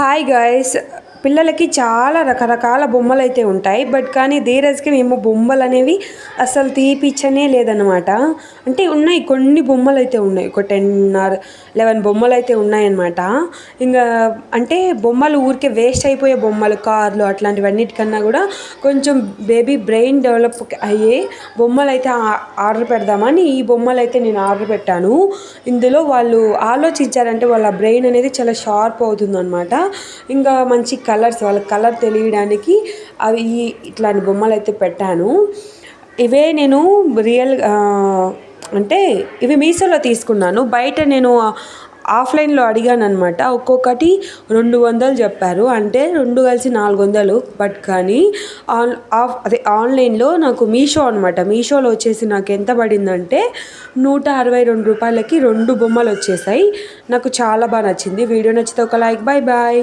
hi guys. పిల్లలకి చాలా రకరకాల బొమ్మలు అయితే ఉంటాయి. బట్ కానీ ధీరజ్కి మేము బొమ్మలు అనేవి అసలు తీపిచ్చనే లేదనమాట అంటే ఉన్నాయి కొన్ని బొమ్మలు అయితే ఉన్నాయి. ఒక టెన్ ఆర్ లెవెన్ బొమ్మలు అయితే ఉన్నాయన్నమాట. ఇంకా అంటే బొమ్మలు ఊరికే వేస్ట్ అయిపోయే బొమ్మలు కార్లు అట్లాంటివన్నిటికన్నా కూడా కొంచెం బేబీ బ్రెయిన్ డెవలప్ అయ్యే బొమ్మలు అయితే ఆర్డర్ పెడదామని ఈ బొమ్మలు అయితే నేను ఆర్డర్ పెట్టాను. ఇందులో వాళ్ళు ఆలోచించారంటే వాళ్ళ బ్రెయిన్ అనేది చాలా షార్ప్ అవుతుందన్నమాట. ఇంకా మంచి కలర్స్ వాళ్ళ కలర్ తెలియడానికి అవి ఇట్లాంటి బొమ్మలు అయితే పెట్టాను. ఇవే నేను రియల్ అంటే ఇవి మీషోలో తీసుకున్నాను. బయట నేను ఆఫ్లైన్లో అడిగాను అనమాట ఒక్కొక్కటి రెండు వందలు చెప్పారు. అంటే రెండు కలిసి నాలుగు వందలు. బట్ కానీ ఆన్ ఆఫ్ అదే ఆన్లైన్లో నాకు మీషో అనమాట మీషోలో వచ్చేసి నాకు ఎంత పడిందంటే నూట అరవై రెండు రూపాయలకి రెండు బొమ్మలు వచ్చేసాయి. నాకు చాలా బాగా నచ్చింది. వీడియో నచ్చితే ఒక లైక్. Bye bye